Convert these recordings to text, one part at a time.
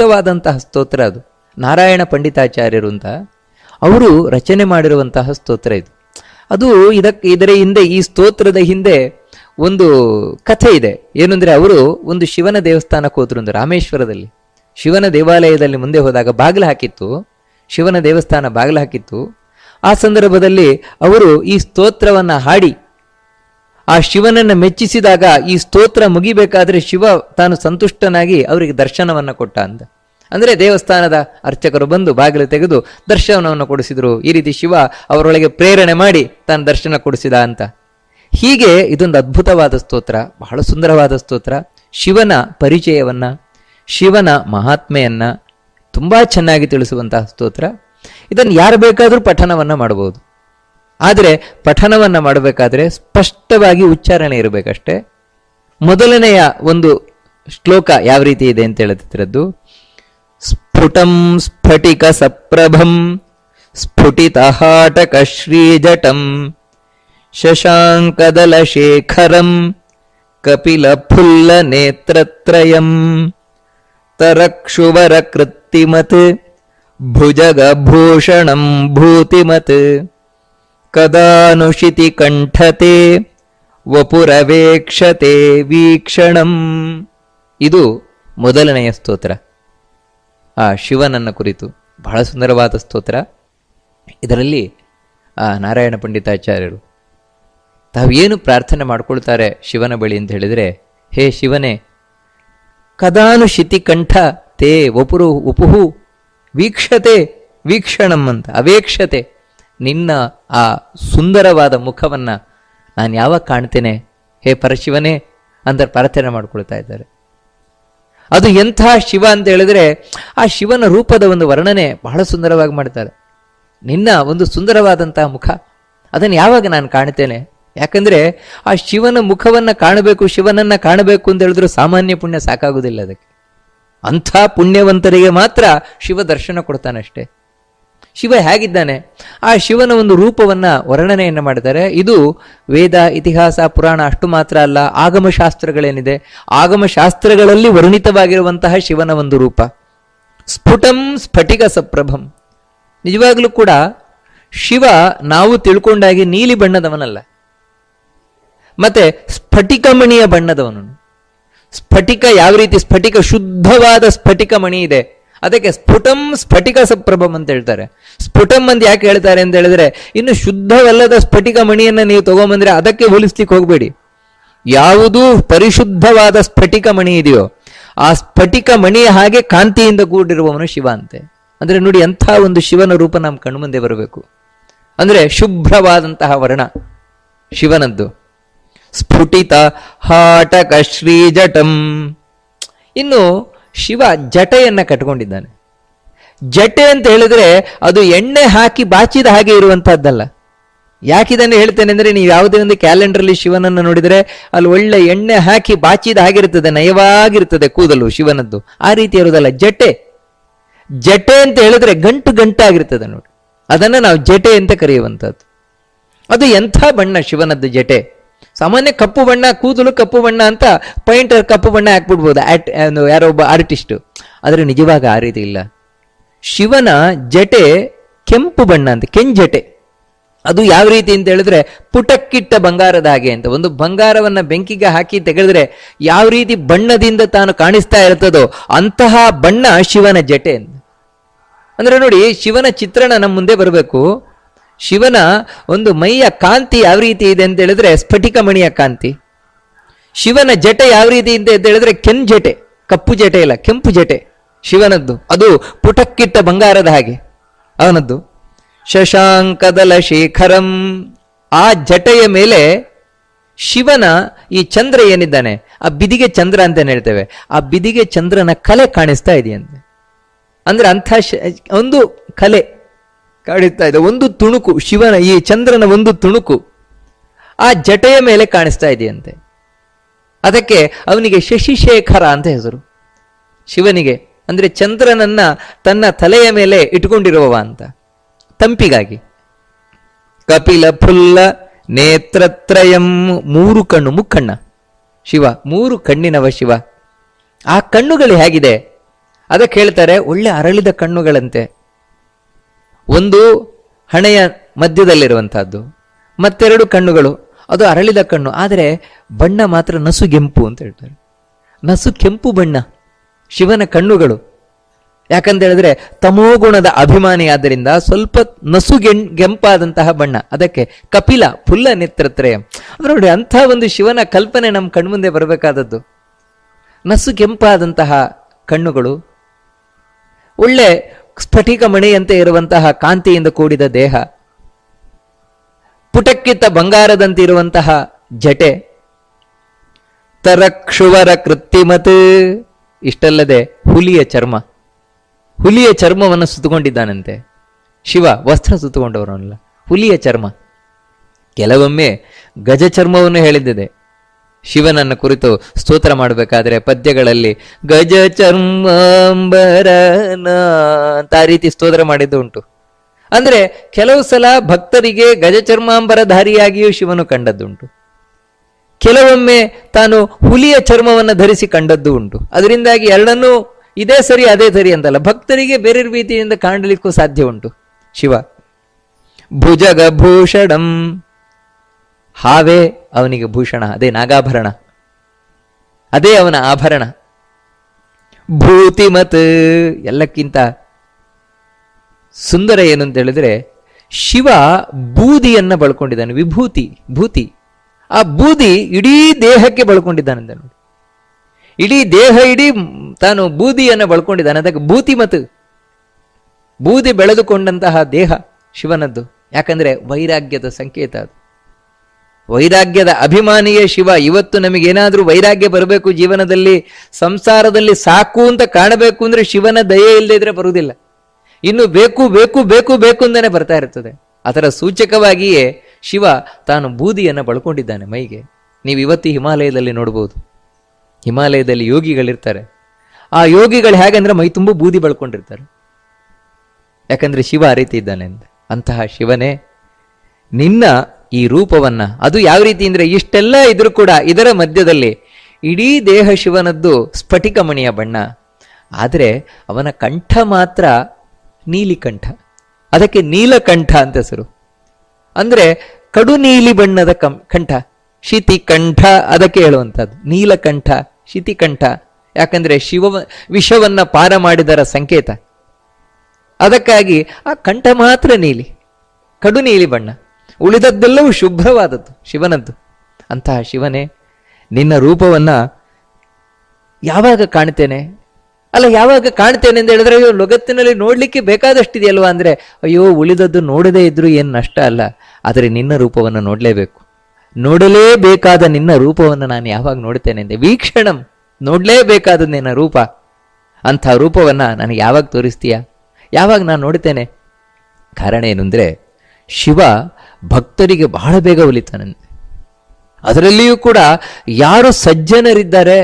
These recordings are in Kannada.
ಅದ್ಭುತವಾದಂತಹ ಸ್ತೋತ್ರ ಅದು. ನಾರಾಯಣ ಪಂಡಿತಾಚಾರ್ಯರು ಅಂತ ಅವರು ರಚನೆ ಮಾಡಿರುವಂತಹ ಸ್ತೋತ್ರ ಇದು. ಅದು ಇದಕ್ಕೆ ಇದರ ಹಿಂದೆ ಈ ಸ್ತೋತ್ರದ ಹಿಂದೆ ಒಂದು ಕಥೆ ಇದೆ. ಏನಂದ್ರೆ ಅವರು ಒಂದು ಶಿವನ ದೇವಸ್ಥಾನಕ್ಕೆ ಹೋದ್ರು ಒಂದು ರಾಮೇಶ್ವರದಲ್ಲಿ. ಶಿವನ ದೇವಾಲಯದಲ್ಲಿ ಮುಂದೆ ಹೋದಾಗ ಬಾಗಿಲು ಹಾಕಿತ್ತು. ಶಿವನ ದೇವಸ್ಥಾನ ಬಾಗಿಲು ಹಾಕಿತ್ತು. ಆ ಸಂದರ್ಭದಲ್ಲಿ ಅವರು ಈ ಸ್ತೋತ್ರವನ್ನ ಹಾಡಿ ಆ ಶಿವನನ್ನು ಮೆಚ್ಚಿಸಿದಾಗ ಈ ಸ್ತೋತ್ರ ಮುಗಿಬೇಕಾದ್ರೆ ಶಿವ ತಾನು ಸಂತುಷ್ಟನಾಗಿ ಅವರಿಗೆ ದರ್ಶನವನ್ನು ಕೊಟ್ಟ ಅಂತ ಅಂದರೆ ದೇವಸ್ಥಾನದ ಅರ್ಚಕರು ಬಂದು ಬಾಗಿಲು ತೆಗೆದು ದರ್ಶನವನ್ನು ಕೊಡಿಸಿದರು. ಈ ರೀತಿ ಶಿವ ಅವರೊಳಗೆ ಪ್ರೇರಣೆ ಮಾಡಿ ತಾನು ದರ್ಶನ ಕೊಡಿಸಿದ ಅಂತ. ಹೀಗೆ ಇದೊಂದು ಅದ್ಭುತವಾದ ಸ್ತೋತ್ರ, ಬಹಳ ಸುಂದರವಾದ ಸ್ತೋತ್ರ. ಶಿವನ ಪರಿಚಯವನ್ನ, ಶಿವನ ಮಹಾತ್ಮೆಯನ್ನ ತುಂಬಾ ಚೆನ್ನಾಗಿ ತಿಳಿಸುವಂತಹ ಸ್ತೋತ್ರ. ಇದನ್ನು ಯಾರು ಬೇಕಾದರೂ ಪಠನವನ್ನು ಮಾಡಬಹುದು. ಆದರೆ ಪಠನವನ್ನು ಮಾಡಬೇಕಾದ್ರೆ ಸ್ಪಷ್ಟವಾಗಿ ಉಚ್ಚಾರಣೆ ಇರಬೇಕಷ್ಟೇ. ಮೊದಲನೆಯ ಒಂದು ಶ್ಲೋಕ ಯಾವ ರೀತಿ ಇದೆ ಅಂತ ಹೇಳ್ತಿರದ್ದು ಸ್ಫುಟಂ ಸ್ಫಟಿಕ ಸಪ್ರಭಂ ಸ್ಫುಟಿತಹಾಟಕ ಶ್ರೀಜಟಂ ಶಶಾಂಕದಲ ಶೇಖರಂ ಕಪಿಲ ಫುಲ್ಲ ನೇತ್ರತ್ರಯಂ ತರಕ್ಷುವರ ಕೃತ್ತಿಮತ್ ಭುಜಗಭೂಷಣಂ ಭೂತಿಮತ್ ಕದಾನುಷಿತಿ ಕಂಠತೆ ವಪುರವೇಕ್ಷತೆ ವೀಕ್ಷಣಂ. ಇದು ಮೊದಲನೆಯ ಸ್ತೋತ್ರ. ಆ ಶಿವನನ್ನ ಕುರಿತು ಬಹಳ ಸುಂದರವಾದ ಸ್ತೋತ್ರ. ಇದರಲ್ಲಿ ಆ ನಾರಾಯಣ ಪಂಡಿತಾಚಾರ್ಯರು ತಾವೇನು ಪ್ರಾರ್ಥನೆ ಮಾಡ್ಕೊಳ್ತಾರೆ ಶಿವನ ಬಳಿ ಅಂತ ಹೇಳಿದರೆ, ಹೇ ಶಿವನೇ ಕದಾನು ಶಿತಿಕಂಠ ತೇ ವಪುರು ಉಪುಹು ವೀಕ್ಷತೆ ವೀಕ್ಷಣಂ ಅಂತ, ಅವೇಕ್ಷತೆ. ನಿನ್ನ ಆ ಸುಂದರವಾದ ಮುಖವನ್ನು ನಾನು ಯಾವಾಗ ಕಾಣ್ತೇನೆ? ಹೇ ಪರಶಿವನೇ, ಅಂತ ಪ್ರಾರ್ಥನೆ ಮಾಡ್ಕೊಳ್ತಾ ಇದ್ದಾರೆ. ಅದು ಎಂಥ ಶಿವ ಅಂತ ಹೇಳಿದ್ರೆ, ಆ ಶಿವನ ರೂಪದ ಒಂದು ವರ್ಣನೆ ಬಹಳ ಸುಂದರವಾಗಿ ಮಾಡ್ತಾರೆ. ನಿನ್ನ ಒಂದು ಸುಂದರವಾದಂತಹ ಮುಖ, ಅದನ್ನು ಯಾವಾಗ ನಾನು ಕಾಣ್ತೇನೆ? ಯಾಕಂದ್ರೆ ಆ ಶಿವನ ಮುಖವನ್ನ ಕಾಣಬೇಕು, ಶಿವನನ್ನ ಕಾಣಬೇಕು ಅಂತ ಹೇಳಿದ್ರು ಸಾಮಾನ್ಯ ಪುಣ್ಯ ಸಾಕಾಗುವುದಿಲ್ಲ ಅದಕ್ಕೆ. ಅಂಥ ಪುಣ್ಯವಂತರಿಗೆ ಮಾತ್ರ ಶಿವ ದರ್ಶನ ಕೊಡ್ತಾನಷ್ಟೇ. ಶಿವ ಹೇಗಿದ್ದಾನೆ? ಆ ಶಿವನ ಒಂದು ರೂಪವನ್ನ ವರ್ಣನೆಯನ್ನು ಮಾಡಿದ್ದಾರೆ. ಇದು ವೇದ, ಇತಿಹಾಸ, ಪುರಾಣ ಅಷ್ಟು ಮಾತ್ರ ಅಲ್ಲ ಆಗಮ ಶಾಸ್ತ್ರಗಳೇನಿದೆ ಆಗಮ ಶಾಸ್ತ್ರಗಳಲ್ಲಿ ವರ್ಣಿತವಾಗಿರುವಂತಹ ಶಿವನ ಒಂದು ರೂಪ. ಸ್ಫುಟಂ ಸ್ಫಟಿಕ ಸಪ್ರಭಂ. ನಿಜವಾಗ್ಲೂ ಕೂಡ ಶಿವ ನಾವು ತಿಳ್ಕೊಂಡಾಗಿ ನೀಲಿ ಬಣ್ಣದವನಲ್ಲ. ಮತ್ತೆ ಸ್ಫಟಿಕಮಣಿಯ ಬಣ್ಣದವನು. ಸ್ಫಟಿಕ ಯಾವ ರೀತಿ, ಸ್ಫಟಿಕ ಶುದ್ಧವಾದ ಸ್ಫಟಿಕ ಮಣಿ ಇದೆ. ಅದಕ್ಕೆ ಸ್ಫುಟಂ ಸ್ಫಟಿಕ ಸಪ್ರಭಂ ಅಂತ ಹೇಳ್ತಾರೆ. ಸ್ಫುಟಂ ಅಂತ ಯಾಕೆ ಹೇಳ್ತಾರೆ ಅಂತ ಹೇಳಿದ್ರೆ, ಇನ್ನು ಶುದ್ಧವಲ್ಲದ ಸ್ಫಟಿಕ ಮಣಿಯನ್ನು ನೀವು ತಗೊಂಬಂದ್ರೆ ಅದಕ್ಕೆ ಹೋಲಿಸ್ಲಿಕ್ಕೆ ಹೋಗಬೇಡಿ. ಯಾವುದು ಪರಿಶುದ್ಧವಾದ ಸ್ಫಟಿಕ ಮಣಿ ಇದೆಯೋ, ಆ ಸ್ಫಟಿಕ ಮಣಿಯ ಹಾಗೆ ಕಾಂತಿಯಿಂದ ಕೂಡಿರುವವನು ಶಿವ ಅಂತೆ. ಅಂದ್ರೆ ನೋಡಿ ಎಂಥ ಒಂದು ಶಿವನ ರೂಪ ನಮ್ಮ ಕಣ್ಮುಂದೆ ಬರಬೇಕು. ಅಂದ್ರೆ ಶುಭ್ರವಾದಂತಹ ವರ್ಣ ಶಿವನದ್ದು. ಸ್ಫುಟಿತ ಹಾಟಕ ಶ್ರೀಜಟಂ. ಇನ್ನು ಶಿವ ಜಟೆಯನ್ನು ಕಟ್ಕೊಂಡಿದ್ದಾನೆ. ಜಟೆ ಅಂತ ಹೇಳಿದ್ರೆ ಅದು ಎಣ್ಣೆ ಹಾಕಿ ಬಾಚಿದ ಹಾಗೆ ಇರುವಂತಹದ್ದಲ್ಲ. ಯಾಕಿದನ್ನು ಹೇಳ್ತೇನೆ ಅಂದರೆ ನೀವು ಯಾವುದೇ ಒಂದು ಕ್ಯಾಲೆಂಡರ್ಲಿ ಶಿವನನ್ನು ನೋಡಿದರೆ ಅಲ್ಲಿ ಒಳ್ಳೆ ಎಣ್ಣೆ ಹಾಕಿ ಬಾಚಿದ ಹಾಗಿರ್ತದೆ ನಯವಾಗಿರ್ತದೆ ಕೂದಲು ಶಿವನದ್ದು. ಆ ರೀತಿ ಇರುವುದಲ್ಲ, ಜಟೆ. ಜಟೆ ಅಂತ ಹೇಳಿದ್ರೆ ಗಂಟು ಗಂಟಾಗಿರ್ತದೆ ನೋಡಿ. ಅದನ್ನು ನಾವು ಜಟೆ ಅಂತ ಕರೆಯುವಂಥದ್ದು ಅದು ಎಂಥ ಬಣ್ಣ ಶಿವನದ್ದು ಜಟೆ. ಸಾಮಾನ್ಯ ಕಪ್ಪು ಬಣ್ಣ, ಕೂದಲು ಕಪ್ಪು ಬಣ್ಣ ಅಂತ ಪೈಂಟರ್ ಕಪ್ಪು ಬಣ್ಣ ಹಾಕ್ಬಿಡ್ಬೋದು. ಆಟ್ ಯಾರೋ ಒಬ್ಬ ಆರ್ಟಿಸ್ಟ್ ಆದರೆ ನಿಜವಾಗ ಆ ರೀತಿ ಇಲ್ಲ. ಶಿವನ ಜಟೆ ಕೆಂಪು ಬಣ್ಣ ಅಂತ, ಕೆಂಜಟೆ. ಅದು ಯಾವ ರೀತಿ ಅಂತ ಹೇಳಿದ್ರೆ ಪುಟಕ್ಕಿಟ್ಟ ಬಂಗಾರದ ಹಾಗೆ ಅಂತ. ಒಂದು ಬಂಗಾರವನ್ನ ಬೆಂಕಿಗೆ ಹಾಕಿ ತೆಗೆದ್ರೆ ಯಾವ ರೀತಿ ಬಣ್ಣದಿಂದ ತಾನು ಕಾಣಿಸ್ತಾ ಇರ್ತದೋ ಅಂತಹ ಬಣ್ಣ ಶಿವನ ಜಟೆ ಅಂದ್ರೆ ನೋಡಿ, ಶಿವನ ಚಿತ್ರಣ ನಮ್ಮ ಮುಂದೆ ಬರಬೇಕು. ಶಿವನ ಒಂದು ಮೈಯ ಕಾಂತಿ ಯಾವ ರೀತಿ ಇದೆ ಅಂತ ಹೇಳಿದ್ರೆ ಸ್ಫಟಿಕ ಮಣಿಯ ಕಾಂತಿ. ಶಿವನ ಜಟೆ ಯಾವ ರೀತಿ ಇದೆ ಅಂತ ಹೇಳಿದ್ರೆ ಕೆನ್ ಜಟೆ, ಕಪ್ಪು ಜಟೆ ಇಲ್ಲ, ಕೆಂಪು ಜಟೆ, ಶಿವನದ್ದು. ಅದು ಪುಟಕ್ಕಿಟ್ಟ ಬಂಗಾರದ ಹಾಗೆ, ಅವನದ್ದು. ಶಶಾಂಕದಲ ಶೇಖರಂ. ಆ ಜಟೆಯ ಮೇಲೆ ಶಿವನ ಈ ಚಂದ್ರ ಏನಿದ್ದಾನೆ, ಆ ಬಿದಿಗೆ ಚಂದ್ರ ಅಂತ ಹೇಳ್ತೇವೆ, ಆ ಬಿದಿಗೆ ಚಂದ್ರನ ಕಲೆ ಕಾಣಿಸ್ತಾ ಇದೆಯಂತೆ. ಅಂದ್ರೆ ಅಂಥ ಒಂದು ಕಲೆ. ಕಾಣಿಸ್ತಾ ಇದೆ. ಒಂದು ತುಣುಕು, ಶಿವನ ಈ ಚಂದ್ರನ ಒಂದು ತುಣುಕು ಆ ಜಟೆಯ ಮೇಲೆ ಕಾಣಿಸ್ತಾ ಇದೆಯಂತೆ. ಅದಕ್ಕೆ ಅವನಿಗೆ ಶಶಿಶೇಖರ ಅಂತ ಹೆಸರು. ಶಿವನಿಗೆ, ಅಂದ್ರೆ ಚಂದ್ರನನ್ನ ತನ್ನ ತಲೆಯ ಮೇಲೆ ಇಟ್ಕೊಂಡಿರುವವ ಅಂತ. ತಂಪಿಗಾಗಿ. ಕಪಿಲ ಫುಲ್ಲ ನೇತ್ರತ್ರಯಂ ಮೂರು ಕಣ್ಣು ಮುಕ್ಕಣ್ಣ ಶಿವ, ಮೂರು ಕಣ್ಣಿನವ ಶಿವ. ಆ ಕಣ್ಣುಗಳು ಹೇಗಿದೆ? ಅದಕ್ಕೆ ಹೇಳ್ತಾರೆ, ಒಳ್ಳೆ ಅರಳಿದ ಕಣ್ಣುಗಳಂತೆ. ಒಂದು ಹಣೆಯ ಮಧ್ಯದಲ್ಲಿರುವಂತಹದ್ದು, ಮತ್ತೆರಡು ಕಣ್ಣುಗಳು. ಅದು ಅರಳಿದ ಕಣ್ಣು, ಆದರೆ ಬಣ್ಣ ಮಾತ್ರ ನಸು ನಸುಗೆಂಪು ಅಂತ ಹೇಳ್ತಾರೆ. ನಸು ಕೆಂಪು ಬಣ್ಣ, ಶಿವನ ಕಣ್ಣುಗಳು. ಯಾಕಂತ ಹೇಳಿದ್ರೆ ತಮೋಗುಣದ ಅಭಿಮಾನಿ ಆದ್ದರಿಂದ ಸ್ವಲ್ಪ ನಸು ಗೆಂಪಾದಂತಹ ಬಣ್ಣ. ಅದಕ್ಕೆ ಕಪಿಲ, ಫುಲ್ಲ ನೇತ್ರತ್ರಯ. ನೋಡಿ, ಅಂಥ ಒಂದು ಶಿವನ ಕಲ್ಪನೆ ನಮ್ಮ ಕಣ್ಮುಂದೆ ಬರಬೇಕಾದದ್ದು. ನಸು ಕೆಂಪಾದಂತಹ ಕಣ್ಣುಗಳು. ಒಳ್ಳೆ ಸ್ಫಟಿಕ ಮಣೆಯಂತೆ ಇರುವಂತಹ ಕಾಂತಿಯಿಂದ ಕೂಡಿದ ದೇಹ ಪುಟಕ್ಕಿತ್ತ ಬಂಗಾರದಂತೆ ಇರುವಂತಹ ಜಟೆ, ತರಕ್ಷುವರ ಕೃತ್ರಿಮತ್ ಇಷ್ಟಲ್ಲದೆ ಹುಲಿಯ ಚರ್ಮ. ಹುಲಿಯ ಚರ್ಮವನ್ನು ಸುತ್ತಕೊಂಡಿದ್ದಾನಂತೆ. ಶಿವ ವಸ್ತ್ರ ಸುತ್ತಕೊಂಡವರಲ್ಲ ಹುಲಿಯ ಚರ್ಮ. ಕೆಲವೊಮ್ಮೆ ಗಜ ಚರ್ಮವನ್ನು ಹೇಳಿದ್ದಿದೆ ಶಿವನನ್ನು ಕುರಿತು ಸ್ತೋತ್ರ ಮಾಡಬೇಕಾದ್ರೆ ಪದ್ಯಗಳಲ್ಲಿ, ಗಜ ಚರ್ಮಾಂಬರನ ಅಂತ ಆ ರೀತಿ ಸ್ತೋತ್ರ ಮಾಡಿದ್ದು ಉಂಟು. ಅಂದ್ರೆ ಕೆಲವು ಸಲ ಭಕ್ತರಿಗೆ ಗಜ ಚರ್ಮಾಂಬರಧಾರಿಯಾಗಿಯೂ ಶಿವನು ಕಂಡದ್ದುಂಟು. ಕೆಲವೊಮ್ಮೆ ತಾನು ಹುಲಿಯ ಚರ್ಮವನ್ನು ಧರಿಸಿ ಕಂಡದ್ದು ಉಂಟು. ಅದರಿಂದಾಗಿ ಎರಡನ್ನೂ ಇದೇ ಸರಿ, ಅದೇ ಸರಿ ಅಂತಲ್ಲ, ಭಕ್ತರಿಗೆ ಬೇರೆ ರೀತಿಯಿಂದ ಕಾಣಲಿಕ್ಕೂ ಸಾಧ್ಯ ಉಂಟು ಶಿವ. ಭುಜಗ ಭೂಷಣಂ ಹಾವೇ ಅವನಿಗೆ ಭೂಷಣ, ಅದೇ ನಾಗಾಭರಣ, ಅದೇ ಅವನ ಆಭರಣ. ಭೂತಿಮತ್ ಎಲ್ಲಕ್ಕಿಂತ ಸುಂದರ ಏನು ಅಂತ ಹೇಳಿದ್ರೆ, ಶಿವ ಬೂದಿಯನ್ನು ಬಳಕೊಂಡಿದ್ದಾನೆ, ವಿಭೂತಿ, ಭೂತಿ. ಆ ಬೂದಿ ಇಡೀ ದೇಹಕ್ಕೆ ಬಳಕೊಂಡಿದ್ದಾನಂತ ನೋಡಿ. ಇಡೀ ದೇಹ, ಇಡೀ ತಾನು ಬೂದಿಯನ್ನು ಬಳಕೊಂಡಿದ್ದಾನೆ, ಅದಕ್ಕೆ ಭೂತಿಮತ್. ಬೂದಿ ಬೆಳೆದುಕೊಂಡಂತಹ ದೇಹ ಶಿವನದ್ದು. ಯಾಕಂದ್ರೆ ವೈರಾಗ್ಯದ ಸಂಕೇತ ಅದು. ವೈರಾಗ್ಯದ ಅಭಿಮಾನಿಯೇ ಶಿವ, ಇವತ್ತು ನಮಗೇನಾದ್ರೂ ವೈರಾಗ್ಯ ಬರಬೇಕು ಜೀವನದಲ್ಲಿ, ಸಂಸಾರದಲ್ಲಿ ಸಾಕು ಅಂತ ಕಾಣಬೇಕು ಅಂದ್ರೆ ಶಿವನ ದಯೆ ಇಲ್ಲದೆ ಇದ್ರೆ ಬರುವುದಿಲ್ಲ. ಇನ್ನು ಬೇಕು ಬೇಕು ಬೇಕು ಬೇಕು ಅಂತಾನೆ ಬರ್ತಾ ಇರ್ತದೆ. ಅದರ ಸೂಚಕವಾಗಿಯೇ ಶಿವ ತಾನು ಬೂದಿಯನ್ನು ಬಳ್ಕೊಂಡಿದ್ದಾನೆ ಮೈಗೆ. ನೀವು ಇವತ್ತು ಹಿಮಾಲಯದಲ್ಲಿ ನೋಡ್ಬೋದು. ಹಿಮಾಲಯದಲ್ಲಿ ಯೋಗಿಗಳಿರ್ತಾರೆ. ಆ ಯೋಗಿಗಳು ಹೇಗೆಂದ್ರೆ ಮೈ ತುಂಬ ಬೂದಿ ಬಳ್ಕೊಂಡಿರ್ತಾರೆ. ಯಾಕಂದ್ರೆ ಶಿವ ಆ ರೀತಿ ಇದ್ದಾನೆ ಅಂತ. ಅಂತಹ ಶಿವನೇ ನಿನ್ನ ಈ ರೂಪವನ್ನ. ಅದು ಯಾವ ರೀತಿ ಅಂದ್ರೆ ಇಷ್ಟೆಲ್ಲ ಇದ್ರೂ ಕೂಡ ಇದರ ಮಧ್ಯದಲ್ಲಿ ಇಡೀ ದೇಹ ಶಿವನದ್ದು ಸ್ಫಟಿಕಮಣಿಯ ಬಣ್ಣ. ಆದರೆ ಅವನ ಕಂಠ ಮಾತ್ರ ನೀಲಿ ಕಂಠ ಅದಕ್ಕೆ ನೀಲಕಂಠ ಅಂತ ಹೆಸರು. ಅಂದ್ರೆ ಕಡು ನೀಲಿ ಬಣ್ಣದ ಕಂ, ಕಂಠ. ಅದಕ್ಕೆ ಹೇಳುವಂಥದ್ದು. ನೀಲಕಂಠ, ಶಿತಿಕಂಠ. ಯಾಕಂದ್ರೆ ಶಿವ ವಿಷವನ್ನ ಪಾರ ಮಾಡಿದರ ಸಂಕೇತ. ಅದಕ್ಕಾಗಿ ಆ ಕಂಠ ಮಾತ್ರ ನೀಲಿ. ಕಡು ನೀಲಿ ಬಣ್ಣ. ಉಳಿದದ್ದೆಲ್ಲವೂ ಶುಭ್ರವಾದದ್ದು, ಶಿವನದ್ದು. ಅಂತಹ ಶಿವನೇ, ನಿನ್ನ ರೂಪವನ್ನ ಯಾವಾಗ ಕಾಣ್ತೇನೆ? ಅಲ್ಲ, ಯಾವಾಗ ಕಾಣ್ತೇನೆ ಅಂತ ಹೇಳಿದ್ರೆ, ಅಯ್ಯೋ ಲೊಗತ್ತಿನಲ್ಲಿ ನೋಡ್ಲಿಕ್ಕೆ ಬೇಕಾದಷ್ಟಿದೆಯಲ್ವಾ ಅಂದ್ರೆ, ಅಯ್ಯೋ, ಉಳಿದದ್ದು ನೋಡದೇ ಇದ್ದರೂ ಏನು ನಷ್ಟ ಅಲ್ಲ. ಆದರೆ ನಿನ್ನ ರೂಪವನ್ನು ನೋಡಲೇಬೇಕು. ನೋಡಲೇಬೇಕಾದ ನಿನ್ನ ರೂಪವನ್ನು ನಾನು ಯಾವಾಗ ನೋಡ್ತೇನೆ ಅಂದೆ ವೀಕ್ಷಣಂ ನೋಡಲೇಬೇಕಾದ ನಿನ್ನ ರೂಪ. ಅಂಥ ರೂಪವನ್ನು ನನಗೆ ಯಾವಾಗ ತೋರಿಸ್ತೀಯ? ಯಾವಾಗ ನಾನು ನೋಡ್ತೇನೆ? ಕಾರಣ ಏನು ಶಿವ ಭಕ್ತರಿಗೆ ಬಹಳ ಬೇಗ ಒಲಿತಾನೆ ಅದರಲ್ಲಿಯೂ ಕೂಡ ಯಾರು ಸಜ್ಜನರಿದ್ದಾರೆ,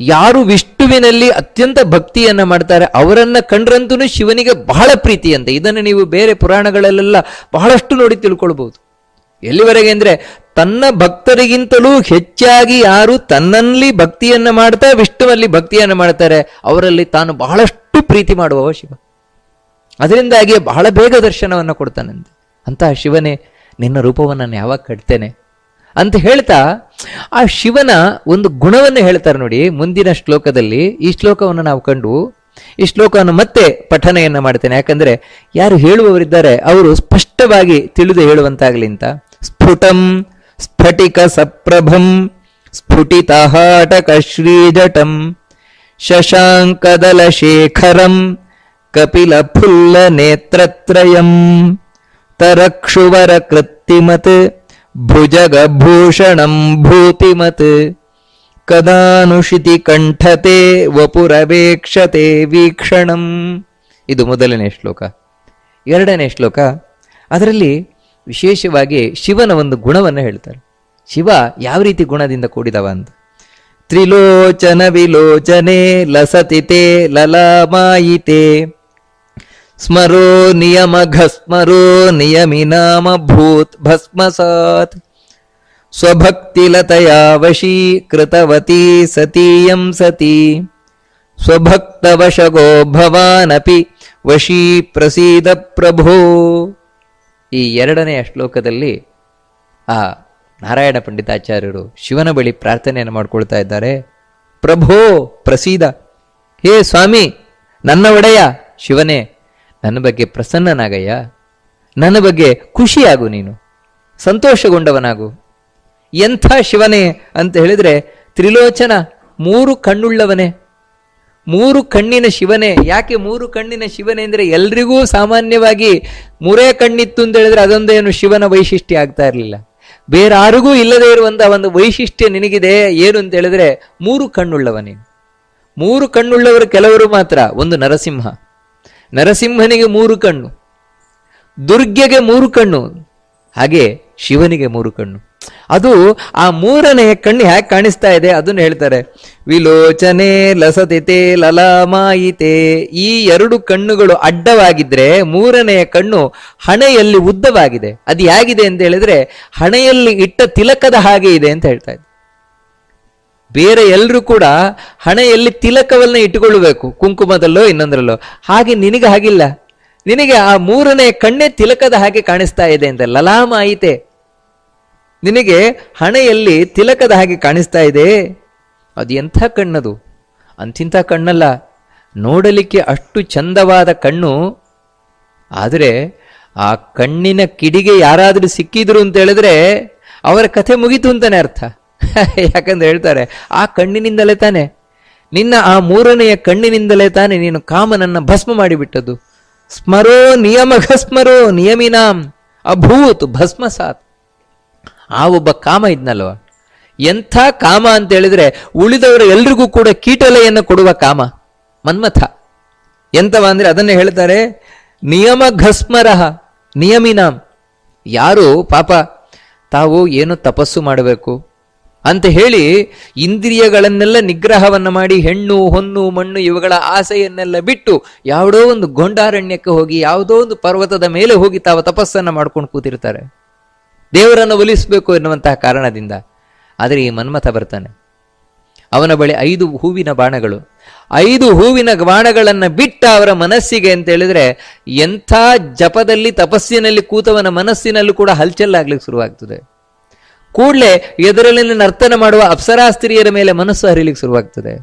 ಯಾರು ವಿಷ್ಣುವಿನಲ್ಲಿ ಅತ್ಯಂತ ಭಕ್ತಿಯನ್ನು ಮಾಡ್ತಾರೆ, ಅವರನ್ನು ಕಂಡ್ರಂತೂ ಶಿವನಿಗೆ ಬಹಳ ಪ್ರೀತಿಯಂತೆ. ಇದನ್ನು ನೀವು ಬೇರೆ ಪುರಾಣಗಳಲ್ಲೆಲ್ಲ ಬಹಳಷ್ಟು ನೋಡಿ ತಿಳ್ಕೊಳ್ಬಹುದು. ಎಲ್ಲಿವರೆಗೆ ಅಂದರೆ ತನ್ನ ಭಕ್ತರಿಗಿಂತಲೂ ಹೆಚ್ಚಾಗಿ ಯಾರು ತನ್ನಲ್ಲಿ ಭಕ್ತಿಯನ್ನು ಮಾಡ್ತಾ, ವಿಷ್ಣುವಲ್ಲಿ ಭಕ್ತಿಯನ್ನು ಮಾಡ್ತಾರೆ, ಅವರಲ್ಲಿ ತಾನು ಬಹಳಷ್ಟು ಪ್ರೀತಿ ಮಾಡುವವ ಶಿವ. ಅದರಿಂದಾಗಿ ಬಹಳ ಬೇಗ ದರ್ಶನವನ್ನು ಕೊಡ್ತಾನಂತೆ. ಅಂತಹ ಶಿವನೇ, ನಿನ್ನ ರೂಪವನ್ನು ನಾನು ಯಾವಾಗ ಕಟ್ತೇನೆ? ಅಂತ ಹೇಳ್ತಾ, ಆ ಶಿವನ ಒಂದು ಗುಣವನ್ನು ಹೇಳ್ತಾರೆ ನೋಡಿ, ಮುಂದಿನ ಶ್ಲೋಕದಲ್ಲಿ, ಈ ಶ್ಲೋಕವನ್ನು ನಾವು ಕಂಡು, ಈ ಶ್ಲೋಕವನ್ನು ಮತ್ತೆ ಪಠನೆಯನ್ನು ಮಾಡ್ತೇನೆ. ಯಾಕಂದ್ರೆ, ಯಾರು ಹೇಳುವವರಿದ್ದಾರೆ, ಅವರು ಸ್ಪಷ್ಟವಾಗಿ ತಿಳಿದು ಹೇಳುವಂತಾಗಲಿ ಅಂತ. ಸ್ಫುಟಂ ಸ್ಫಟಿಕ ಸಪ್ರಭಂ ಸ್ಫುಟಿತಾಹಾಟಕ ಶ್ರೀಜಟಂ ಶಶಾಂಕದಲ ಶೇಖರಂ ಕಪಿಲ ಫುಲ್ಲ ನೇತ್ರತ್ರಯಂ ಕೃತ್ತಿಮತ್ ಭುಜಗಭೂಷಣಂ ಭೂತಿಮತ್. ಕದಾನುಷಿತಿ ಕಂಠತೆ ವಪುರವೇಕ್ಷತೆ ವೀಕ್ಷಣಂ. ಇದು ಮೊದಲನೇ ಶ್ಲೋಕ. ಎರಡನೇ ಶ್ಲೋಕ, ಅದರಲ್ಲಿ ವಿಶೇಷವಾಗಿ ಶಿವನ ಒಂದು ಗುಣವನ್ನು ಹೇಳ್ತಾರೆ. ಶಿವ ಯಾವ ರೀತಿ ಗುಣದಿಂದ ಕೂಡಿದವ ಅಂತ. ತ್ರಿಲೋಚನ ವಿಲೋಚನೆ ಲಸತಿತೆ ಲಲಾಮಾಯಿತೆ. ಸ್ಮರೋ ನಿಯಮಘ ಸ್ಮರೋ ನಿಯಮಿನಾಮ ಭೂತ್ ಭಸ್ಮಸಾತ್. ಸ್ವಭಕ್ತಿಲತಯಾ ವಶೀ ಕೃತವತಿ ಸತೀಯಂ ಸತಿ. ಸ್ವಭಕ್ತವಶಗೋ ಭವಾನಪಿ ವಶೀ ಪ್ರಸೀದ ಪ್ರಭೋ. ಈ ಎರಡನೆಯ ಶ್ಲೋಕದಲ್ಲಿ ಆ ನಾರಾಯಣ ಪಂಡಿತಾಚಾರ್ಯರು ಶಿವನ ಬಳಿ ಪ್ರಾರ್ಥನೆಯನ್ನು ಮಾಡ್ಕೊಳ್ತಾ ಇದ್ದಾರೆ. ಪ್ರಭೋ ಪ್ರಸೀದ, ಹೇ ಸ್ವಾಮಿ, ನನ್ನ ಒಡೆಯ ಶಿವನೇ ನನ್ನ ಬಗ್ಗೆ ಪ್ರಸನ್ನನಾಗಯ್ಯ. ನನ್ನ ಬಗ್ಗೆ ಖುಷಿಯಾಗು ನೀನು. ಸಂತೋಷಗೊಂಡವನಾಗು. ಎಂಥ ಶಿವನೇ ಅಂತ ಹೇಳಿದ್ರೆ ತ್ರಿಲೋಚನ ಮೂರು ಕಣ್ಣುಳ್ಳವನೇ. ಮೂರು ಕಣ್ಣಿನ ಶಿವನೇ. ಯಾಕೆ ಮೂರು ಕಣ್ಣಿನ ಶಿವನೇ ಅಂದರೆ ಎಲ್ರಿಗೂ ಸಾಮಾನ್ಯವಾಗಿ ಮೂರೇ ಕಣ್ಣಿತ್ತು ಅಂತ ಹೇಳಿದ್ರೆ ಅದೊಂದೇನು ಶಿವನ ವೈಶಿಷ್ಟ್ಯ ಆಗ್ತಾ ಇರಲಿಲ್ಲ. ಬೇರಾರಿಗೂ ಇಲ್ಲದೆ ಇರುವಂತಹ ಒಂದು ವೈಶಿಷ್ಟ್ಯ ನಿನಗಿದೆ, ಏನು ಅಂತ ಹೇಳಿದ್ರೆ ಮೂರು ಕಣ್ಣುಳ್ಳವನೇ ಮೂರು ಕಣ್ಣುಳ್ಳವರು ಕೆಲವರು ಮಾತ್ರ, ಒಂದು ನರಸಿಂಹ. ನರಸಿಂಹನಿಗೆ ಮೂರು ಕಣ್ಣು, ದುರ್ಗೆಗೆ ಮೂರು ಕಣ್ಣು, ಹಾಗೆ ಶಿವನಿಗೆ ಮೂರು ಕಣ್ಣು. ಅದು ಆ ಮೂರನೆಯ ಕಣ್ಣು ಹ್ಯಾಕ್ ಕಾಣಿಸ್ತಾ ಇದೆ ಅದನ್ನು ಹೇಳ್ತಾರೆ. ವಿಲೋಚನೆ ಲಸತಿತೆ ಲಲಮಾಯಿತೆ. ಈ ಎರಡು ಕಣ್ಣುಗಳು ಅಡ್ಡವಾಗಿದ್ರೆ ಮೂರನೆಯ ಕಣ್ಣು ಹಣೆಯಲ್ಲಿ ಉದ್ದವಾಗಿದೆ. ಅದು ಹೇಗಿದೆ ಅಂತ ಹೇಳಿದ್ರೆ ಹಣೆಯಲ್ಲಿ ಇಟ್ಟ ತಿಲಕದ ಹಾಗೆ ಇದೆ ಅಂತ ಹೇಳ್ತಾ ಇದ್ದೆ ಬೇರೆ ಎಲ್ಲರೂ ಕೂಡ ಹಣೆಯಲ್ಲಿ ತಿಲಕವನ್ನ ಇಟ್ಟುಕೊಳ್ಳಬೇಕು, ಕುಂಕುಮದಲ್ಲೋ ಇನ್ನೊಂದರಲ್ಲೋ. ಹಾಗೆ ನಿನಗೆ ಹಾಗಿಲ್ಲ. ನಿನಗೆ ಆ ಮೂರನೇ ಕಣ್ಣೆ ತಿಲಕದ ಹಾಗೆ ಕಾಣಿಸ್ತಾ ಇದೆ ಅಂತ ಲಲಾಮ ಐತೆ ನಿನಗೆ ಹಣೆಯಲ್ಲಿ ತಿಲಕದ ಹಾಗೆ ಕಾಣಿಸ್ತಾ ಇದೆ. ಅದು ಎಂಥ ಕಣ್ಣದು? ಅಂತಿಂಥ ಕಣ್ಣಲ್ಲ. ನೋಡಲಿಕ್ಕೆ ಅಷ್ಟು ಚಂದವಾದ ಕಣ್ಣು. ಆದರೆ ಆ ಕಣ್ಣಿನ ಕಿಡಿಗೆ ಯಾರಾದರೂ ಸಿಕ್ಕಿದ್ರು ಅಂತ ಹೇಳಿದ್ರೆ ಅವರ ಕಥೆ ಮುಗೀತು ಅಂತಾನೆ ಅರ್ಥ. ಯಾಕಂದ್ರೆ ಹೇಳ್ತಾರೆ, ಆ ಕಣ್ಣಿನಿಂದಲೇ ತಾನೆ. ನಿನ್ನ ಆ ಮೂರನೆಯ ಕಣ್ಣಿನಿಂದಲೇ ತಾನೆ ನೀನು ಕಾಮನನ್ನ ಭಸ್ಮ ಮಾಡಿಬಿಟ್ಟದ್ದು. ಸ್ಮರೋ ನಿಯಮಘ ಸ್ಮರೋ ನಿಯಮಿನಾಂ ಅಭೂತ್ ಭಸ್ಮಸಾತ್. ಆ ಒಬ್ಬ ಕಾಮ ಇದ್ನಲ್ವ. ಎಂಥ ಕಾಮ ಅಂತ ಹೇಳಿದ್ರೆ ಉಳಿದವರ ಎಲ್ರಿಗೂ ಕೂಡ ಕೀಟಲೆಯನ್ನು ಕೊಡುವ ಕಾಮ, ಮನ್ಮಥ. ಎಂತವ ಅಂದ್ರೆ ಅದನ್ನೇ ಹೇಳ್ತಾರೆ, ನಿಯಮ ಘಸ್ಮರಹ ನಿಯಮಿನಾಂ. ಯಾರು ಪಾಪ, ತಾವು ಏನು ತಪಸ್ಸು ಮಾಡಬೇಕು ಅಂತ ಹೇಳಿ ಇಂದ್ರಿಯಗಳನ್ನೆಲ್ಲ ನಿಗ್ರಹವನ್ನು ಮಾಡಿ ಹೆಣ್ಣು, ಹೊನ್ನು, ಮಣ್ಣು ಇವುಗಳ ಆಸೆಯನ್ನೆಲ್ಲ ಬಿಟ್ಟು ಯಾವುದೋ ಒಂದು ಗೊಂಡಾರಣ್ಯಕ್ಕೆ ಹೋಗಿ, ಯಾವುದೋ ಒಂದು ಪರ್ವತದ ಮೇಲೆ ಹೋಗಿ ತಾವು ತಪಸ್ಸನ್ನು ಮಾಡ್ಕೊಂಡು ಕೂತಿರ್ತಾರೆ. ದೇವರನ್ನು ಒಲಿಸಬೇಕು ಎನ್ನುವಂತಹ ಕಾರಣದಿಂದ. ಆದರೆ ಈ ಮನ್ಮಥ ಬರ್ತಾನೆ. ಅವನ ಬಳಿ ಐದು ಹೂವಿನ ಬಾಣಗಳು. ಐದು ಹೂವಿನ ಬಾಣಗಳನ್ನು ಬಿಟ್ಟ ಅವರ ಮನಸ್ಸಿಗೆ ಅಂತ ಹೇಳಿದ್ರೆ ಎಂಥ ಜಪದಲ್ಲಿ, ತಪಸ್ಸಿನಲ್ಲಿ ಕೂತವನ ಮನಸ್ಸಿನಲ್ಲೂ ಕೂಡ ಹಲ್ಚಲ್ಲಾಗ್ಲಿಕ್ಕೆ ಶುರುವಾಗ್ತದೆ. ಕೂಡಲೇ ಎದುರಲ್ಲಿ ನರ್ತನ ಮಾಡುವ ಅಪ್ಸರಾ ಸ್ತ್ರೀಯರ ಮೇಲೆ ಮನಸ್ಸು ಹರಿಲಿಕ್ಕೆ ಶುರುವಾಗ್ತದೆ.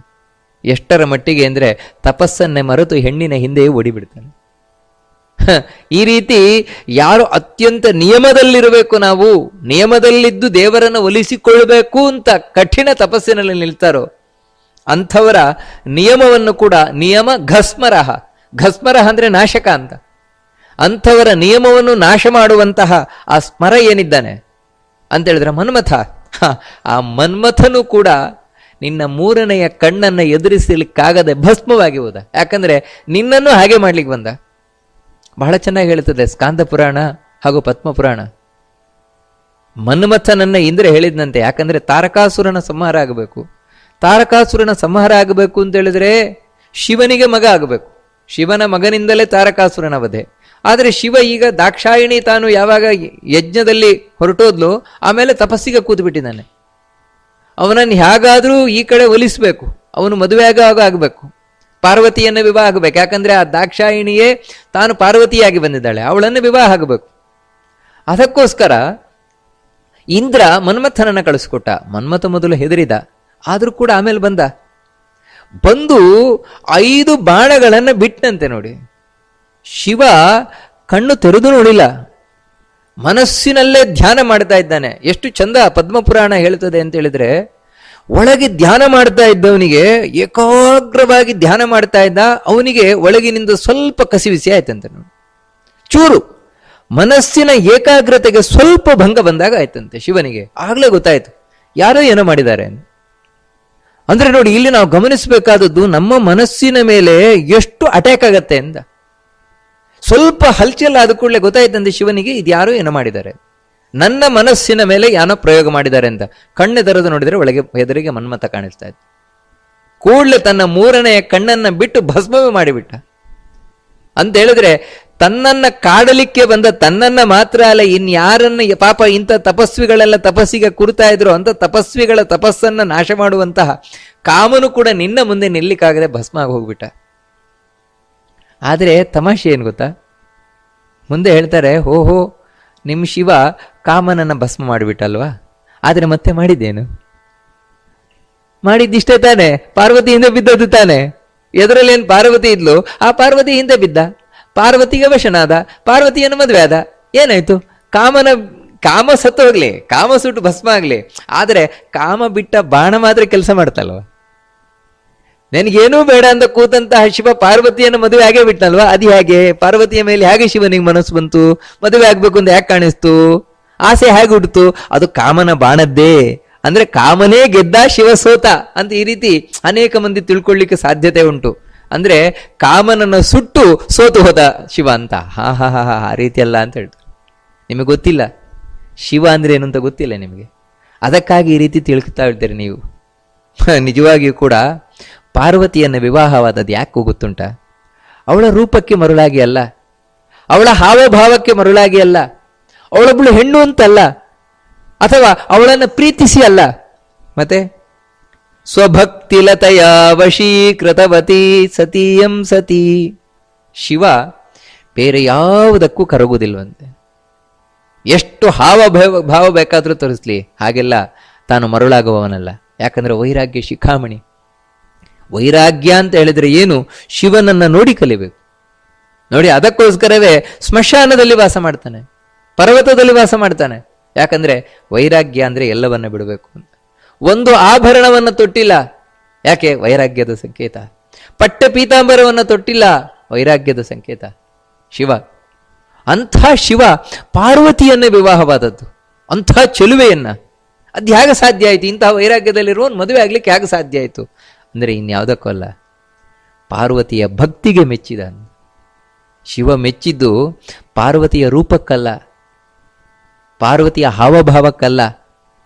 ಎಷ್ಟರ ಮಟ್ಟಿಗೆ ಅಂದರೆ ತಪಸ್ಸನ್ನೇ ಮರೆತು ಹೆಣ್ಣಿನ ಹಿಂದೆಯೇ ಓಡಿಬಿಡ್ತಾನೆ. ಈ ರೀತಿ ಯಾರು ಅತ್ಯಂತ ನಿಯಮದಲ್ಲಿರಬೇಕು ನಾವು, ನಿಯಮದಲ್ಲಿದ್ದು ದೇವರನ್ನು ಒಲಿಸಿಕೊಳ್ಳಬೇಕು ಅಂತ ಕಠಿಣ ತಪಸ್ಸಿನಲ್ಲಿ ನಿಲ್ತಾರೋ, ಅಂಥವರ ನಿಯಮವನ್ನು ಕೂಡ ನಿಯಮ ಘಸ್ಮರಹ. ಘಸ್ಮರಹ ಅಂದರೆ ನಾಶಕ ಅಂತ. ಅಂಥವರ ನಿಯಮವನ್ನು ನಾಶ ಮಾಡುವಂತಹ ಆ ಸ್ಮರ ಏನಿದ್ದಾನೆ? ಅಂತ ಹೇಳಿದ್ರೆ ಮನ್ಮಥ. ಆ ಮನ್ಮಥನು ಕೂಡ ನಿನ್ನ ಮೂರನೆಯ ಕಣ್ಣನ್ನು ಎದುರಿಸಲಿಕ್ಕಾಗದೆ ಭಸ್ಮವಾಗಿ ಹೋದ. ಯಾಕಂದ್ರೆ ನಿನ್ನನ್ನು ಹಾಗೆ ಮಾಡ್ಲಿಕ್ಕೆ ಬಂದ. ಬಹಳ ಚೆನ್ನಾಗಿ ಹೇಳ್ತದೆ ಸ್ಕಾಂದ ಪುರಾಣ ಹಾಗೂ ಪದ್ಮ ಪುರಾಣ. ಮನ್ಮಥನನ್ನ ಇಂದ್ರೆ ಹೇಳಿದ್ನಂತೆ. ಯಾಕಂದ್ರೆ ತಾರಕಾಸುರನ ಸಂಹಾರ ಆಗಬೇಕು. ತಾರಕಾಸುರನ ಸಂಹಾರ ಆಗಬೇಕು ಅಂತ ಹೇಳಿದ್ರೆ ಶಿವನಿಗೆ ಮಗ ಆಗಬೇಕು. ಶಿವನ ಮಗನಿಂದಲೇ ತಾರಕಾಸುರನ ವಧೆ. ಆದರೆ ಶಿವ ಈಗ ದಾಕ್ಷಾಯಿಣಿ ತಾನು ಯಾವಾಗ ಯಜ್ಞದಲ್ಲಿ ಹೊರಟೋದ್ಲು, ಆಮೇಲೆ ತಪಸ್ಸಿಗೆ ಕೂತು ಬಿಟ್ಟಿದ್ದಾನೆ ಅವನನ್ನು ಹೇಗಾದರೂ ಈ ಕಡೆ ಒಲಿಸಬೇಕು, ಅವನು ಮದುವೆ ಆಗ ಆಗಬೇಕು, ಪಾರ್ವತಿಯನ್ನು ವಿವಾಹ ಆಗಬೇಕು, ಯಾಕಂದರೆ ಆ ದಾಕ್ಷಾಯಿಣಿಯೇ ತಾನು ಪಾರ್ವತಿಯಾಗಿ ಬಂದಿದ್ದಾಳೆ, ಅವಳನ್ನು ವಿವಾಹ ಆಗಬೇಕು. ಅದಕ್ಕೋಸ್ಕರ ಇಂದ್ರ ಮನ್ಮಥನನ್ನು ಕಳಿಸ್ಕೊಟ್ಟ, ಮನ್ಮಥ ಮೊದಲು ಹೆದರಿದ, ಆದರೂ ಕೂಡ ಆಮೇಲೆ ಬಂದ. ಬಂದು ಐದು ಬಾಣಗಳನ್ನು ಬಿಟ್ಟಂತೆ ನೋಡಿ. ಶಿವ ಕಣ್ಣು ತೆರೆದು ನೋಡಿಲ್ಲ. ಮನಸ್ಸಿನಲ್ಲೇ ಧ್ಯಾನ ಮಾಡ್ತಾ ಇದ್ದಾನೆ. ಎಷ್ಟು ಚಂದ ಪದ್ಮಪುರಾಣ ಹೇಳ್ತದೆ ಅಂತ ಹೇಳಿದ್ರೆ, ಒಳಗೆ ಧ್ಯಾನ ಮಾಡ್ತಾ ಇದ್ದವನಿಗೆ ಏಕಾಗ್ರವಾಗಿ ಧ್ಯಾನ ಮಾಡ್ತಾ ಇದ್ದ, ಅವನಿಗೆ ಒಳಗಿನಿಂದ ಸ್ವಲ್ಪ ಕಸಿವಿಸಿ ಆಯ್ತಂತೆ ನೋಡಿ. ಚೂರು. ಮನಸ್ಸಿನ ಏಕಾಗ್ರತೆಗೆ ಸ್ವಲ್ಪ ಭಂಗ ಬಂದಾಗ ಆಯ್ತಂತೆ ಶಿವನಿಗೆ. ಆಗ್ಲೇ ಗೊತ್ತಾಯ್ತು. ಯಾರೋ ಏನೋ ಮಾಡಿದ್ದಾರೆ. ಅಂದ್ರೆ ನೋಡಿ, ಇಲ್ಲಿ ನಾವು ಗಮನಿಸಬೇಕಾದದ್ದು ನಮ್ಮ ಮನಸ್ಸಿನ ಮೇಲೆ ಎಷ್ಟು ಅಟ್ಯಾಕ್ ಆಗತ್ತೆ ಅಂತ. ಸ್ವಲ್ಪ ಹಲ್ಚಲ್ ಆದ ಕೂಡಲೇ ಗೊತ್ತಾಯ್ತಂತೆ ಶಿವನಿಗೆ, ಇದು ಏನು ಮಾಡಿದ್ದಾರೆ. ನನ್ನ ಮನಸ್ಸಿನ ಮೇಲೆ ಯಾನೋ ಪ್ರಯೋಗ ಮಾಡಿದ್ದಾರೆ ಅಂತ. ಕಣ್ಣೆ ತೆರೆದು ನೋಡಿದರೆ ಒಳಗೆ ಎದುರಿಗೆ ಮನ್ಮಥ ಕಾಣಿಸ್ತಾ ಇತ್ತು. ಕೂಡಲೇ ತನ್ನ ಮೂರನೆಯ ಕಣ್ಣನ್ನು ಬಿಟ್ಟು ಭಸ್ಮವೇ ಮಾಡಿಬಿಟ್ಟ. ಅಂತ ಹೇಳಿದ್ರೆ, ತನ್ನನ್ನ ಕಾಡಲಿಕ್ಕೆ ಬಂದ ತನ್ನನ್ನ ಮಾತ್ರ ಅಲ್ಲ, ಇನ್ಯಾರನ್ನ ಪಾಪ ಇಂಥ ತಪಸ್ವಿಗಳೆಲ್ಲ ತಪಸ್ಸಿಗೆ ಕುರಿತಾ ಇದ್ರು ಅಂತ ತಪಸ್ವಿಗಳ ತಪಸ್ಸನ್ನ ನಾಶ ಮಾಡುವಂತಹ ಕಾಮನು ಕೂಡ ನಿನ್ನ ಮುಂದೆ ನಿಲ್ಲಿಕ್ಕಾಗದೆ ಭಸ್ಮ ಆಗಿ ಹೋಗ್ಬಿಟ್ಟ. ಆದರೆ ತಮಾಷೆ ಏನು ಗೊತ್ತಾ? ಮುಂದೆ ಹೇಳ್ತಾರೆ ಹೋ ಹೋ ನಿಮ್ಮ ಶಿವ ಕಾಮನನ್ನು ಭಸ್ಮ ಮಾಡಿಬಿಟ್ಟಲ್ವಾ? ಆದರೆ ಮತ್ತೆ ಮಾಡಿದ್ದೇನು? ಮಾಡಿದ್ದಿಷ್ಟೇ ತಾನೆ ಪಾರ್ವತಿ ಹಿಂದೆ ಬಿದ್ದದ್ದು ತಾನೆ. ಎದರಲ್ಲೇನು ಪಾರ್ವತಿ ಇದ್ಲು, ಆ ಪಾರ್ವತಿ ಹಿಂದೆ ಬಿದ್ದ. ಪಾರ್ವತಿಗೆ ವಶನಾದ, ಪಾರ್ವತಿಯನ್ನು ಮದುವೆ ಆದ. ಏನಾಯ್ತು? ಕಾಮನ, ಕಾಮ ಸತ್ತು ಹೋಗ್ಲಿ ಕಾಮ ಸುಟ್ಟು ಭಸ್ಮ ಆಗಲಿ. ಆದರೆ ಕಾಮ ಬಿಟ್ಟ ಬಾಣ ಮಾತ್ರ ಕೆಲಸ ಮಾಡ್ತಲ್ವ? ನನಗೇನೂ ಬೇಡ ಅಂತ ಕೂತಂತಹ ಶಿವ ಪಾರ್ವತಿಯನ್ನು ಮದುವೆ ಆಗೇ ಬಿಟ್ನಲ್ವಾ? ಅದು ಹೇಗೆ? ಪಾರ್ವತಿಯ ಮೇಲೆ ಹೇಗೆ ಶಿವನಿಗೆ ಮನಸ್ಸು ಬಂತು? ಮದುವೆ ಆಗ್ಬೇಕು ಅಂತ ಯಾಕೆ ಕಾಣಿಸ್ತು? ಆಸೆ ಹೇಗೆ ಹುಡ್ತು ಅದು ಕಾಮನ ಬಾಣದ್ದೇ. ಅಂದ್ರೆ ಕಾಮನೇ ಗೆದ್ದ ಶಿವ ಸೋತ ಅಂತ ಈ ರೀತಿ ಅನೇಕ ಮಂದಿ ತಿಳ್ಕೊಳ್ಳಿಕ್ಕೆ ಸಾಧ್ಯತೆ ಉಂಟು. ಅಂದ್ರೆ ಕಾಮನನ್ನು ಸುಟ್ಟು ಸೋತು ಹೋದ ಶಿವ ಅಂತ. ಹಾ ಹಾ ಹಾ ಹಾ ಆ ರೀತಿ ಅಲ್ಲ ಅಂತ ಹೇಳ್ತಾರೆ ನಿಮಗೆ ಗೊತ್ತಿಲ್ಲ? ಶಿವ ಅಂದ್ರೆ ಏನು ಅಂತ ಗೊತ್ತಿಲ್ಲ ನಿಮಗೆ? ಅದಕ್ಕಾಗಿ ಈ ರೀತಿ ತಿಳ್ಕೊತಾ ಇರ್ತೀರಿ ನೀವು. ನಿಜವಾಗಿಯೂ ಕೂಡ ಪಾರ್ವತಿಯನ್ನು ವಿವಾಹವಾದದ್ದು ಯಾಕೆ ಗೊತ್ತುಂಟ? ಅವಳ ರೂಪಕ್ಕೆ ಮರುಳಾಗಿ ಅಲ್ಲ. ಅವಳ ಹಾವಭಾವಕ್ಕೆ ಮರುಳಾಗಿ ಅಲ್ಲ. ಅವಳೊಬ್ಬಳು ಹೆಣ್ಣು ಅಂತಲ್ಲ. ಅಥವಾ ಅವಳನ್ನು ಪ್ರೀತಿಸಿ ಅಲ್ಲ. ಮತ್ತೆ? ಸ್ವಭಕ್ತಿಲತೆಯ ವಶೀಕೃತವತಿ ಸತೀಯಂ ಸತಿ. ಶಿವ ಬೇರೆ ಯಾವುದಕ್ಕೂ ಕರಗುವುದಿಲ್ವಂತೆ ಎಷ್ಟು ಹಾವ ಭಾವ ಬೇಕಾದರೂ ತೋರಿಸ್ಲಿ. ಹಾಗೆಲ್ಲ ತಾನು ಮರುಳಾಗುವವನಲ್ಲ. ಯಾಕಂದ್ರೆ ವೈರಾಗ್ಯ ಶಿಖಾಮಣಿ. ವೈರಾಗ್ಯ ಅಂತ ಹೇಳಿದ್ರೆ ಏನು? ಶಿವನನ್ನ ನೋಡಿ ಕಲಿಬೇಕು. ನೋಡಿ, ಅದಕ್ಕೋಸ್ಕರವೇ ಸ್ಮಶಾನದಲ್ಲಿ ವಾಸ ಮಾಡ್ತಾನೆ. ಪರ್ವತದಲ್ಲಿ ವಾಸ ಮಾಡ್ತಾನೆ. ಯಾಕಂದ್ರೆ ವೈರಾಗ್ಯ ಅಂದ್ರೆ ಎಲ್ಲವನ್ನ ಬಿಡಬೇಕು ಒಂದು ಆಭರಣವನ್ನ ತೊಟ್ಟಿಲ್ಲ. ಯಾಕೆ? ವೈರಾಗ್ಯದ ಸಂಕೇತ. ಪಟ್ಟ ಪೀತಾಂಬರವನ್ನ ತೊಟ್ಟಿಲ್ಲ. ವೈರಾಗ್ಯದ ಸಂಕೇತ. ಶಿವ. ಅಂಥ ಶಿವ ಪಾರ್ವತಿಯನ್ನ ವಿವಾಹವಾದದ್ದು. ಅಂಥ ಚೆಲುವೆಯನ್ನ. ಅದು ಹೇಗೆ ಸಾಧ್ಯ ಆಯ್ತು? ಇಂತಹ ವೈರಾಗ್ಯದಲ್ಲಿರುವ ಮದುವೆ ಆಗ್ಲಿಕ್ಕೆ ಹೇಗೆ ಸಾಧ್ಯ ಆಯ್ತು? ಅಂದ್ರೆ ಇನ್ಯಾವುದಕ್ಕೂ ಅಲ್ಲ. ಪಾರ್ವತಿಯ ಭಕ್ತಿಗೆ ಮೆಚ್ಚಿದ ಶಿವ ಮೆಚ್ಚಿದ್ದು ಪಾರ್ವತಿಯ ರೂಪಕ್ಕಲ್ಲ. ಪಾರ್ವತಿಯ ಹಾವಭಾವಕ್ಕಲ್ಲ.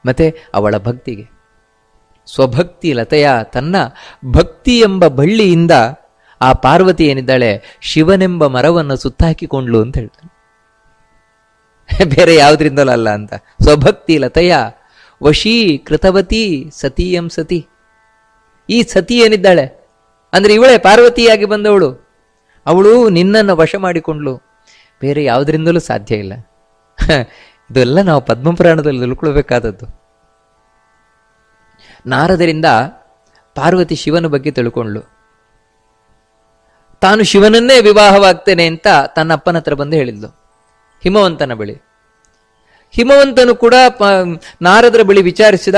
ಮತ್ತೆ ಅವಳ ಭಕ್ತಿಗೆ. ಸ್ವಭಕ್ತಿ ಲತೆಯ ತನ್ನ ಭಕ್ತಿ ಎಂಬ ಬಳ್ಳಿಯಿಂದ ಆ ಪಾರ್ವತಿ ಏನಿದ್ದಾಳೆ, ಶಿವನೆಂಬ ಮರವನ್ನು ಸುತ್ತಾಕಿಕೊಂಡ್ಲು ಅಂತ ಹೇಳ್ತಾನೆ. ಬೇರೆ ಯಾವುದ್ರಿಂದಲೂ ಅಲ್ಲ ಅಂತ. ಸ್ವಭಕ್ತಿ ಲತೆಯ ವಶೀ ಕೃತವತಿ ಸತೀಯಂ ಸತಿ. ಈ ಸತಿ ಏನಿದ್ದಾಳೆ? ಅಂದ್ರೆ ಇವಳೇ ಪಾರ್ವತಿಯಾಗಿ ಬಂದವಳು. ಅವಳು ನಿನ್ನನ್ನು ವಶ ಮಾಡಿಕೊಂಡ್ಳು. ಬೇರೆ ಯಾವುದರಿಂದಲೂ ಸಾಧ್ಯ ಇಲ್ಲ. ಇದೆಲ್ಲ ನಾವು ಪದ್ಮಪುರಾಣದಲ್ಲಿ ತಿಳ್ಕೊಳ್ಬೇಕಾದದ್ದು. ನಾರದರಿಂದ ಪಾರ್ವತಿ ಶಿವನ ಬಗ್ಗೆ ತಿಳ್ಕೊಂಡ್ಳು. ತಾನು ಶಿವನನ್ನೇ ವಿವಾಹವಾಗ್ತೇನೆ ಅಂತ ತನ್ನ ಅಪ್ಪನ ಹತ್ರ ಬಂದು ಹೇಳಿದ್ಲು. ಹಿಮವಂತನ ಬಳಿ. ಹಿಮವಂತನು ಕೂಡ ನಾರದರ ಬಳಿ ವಿಚಾರಿಸಿದ,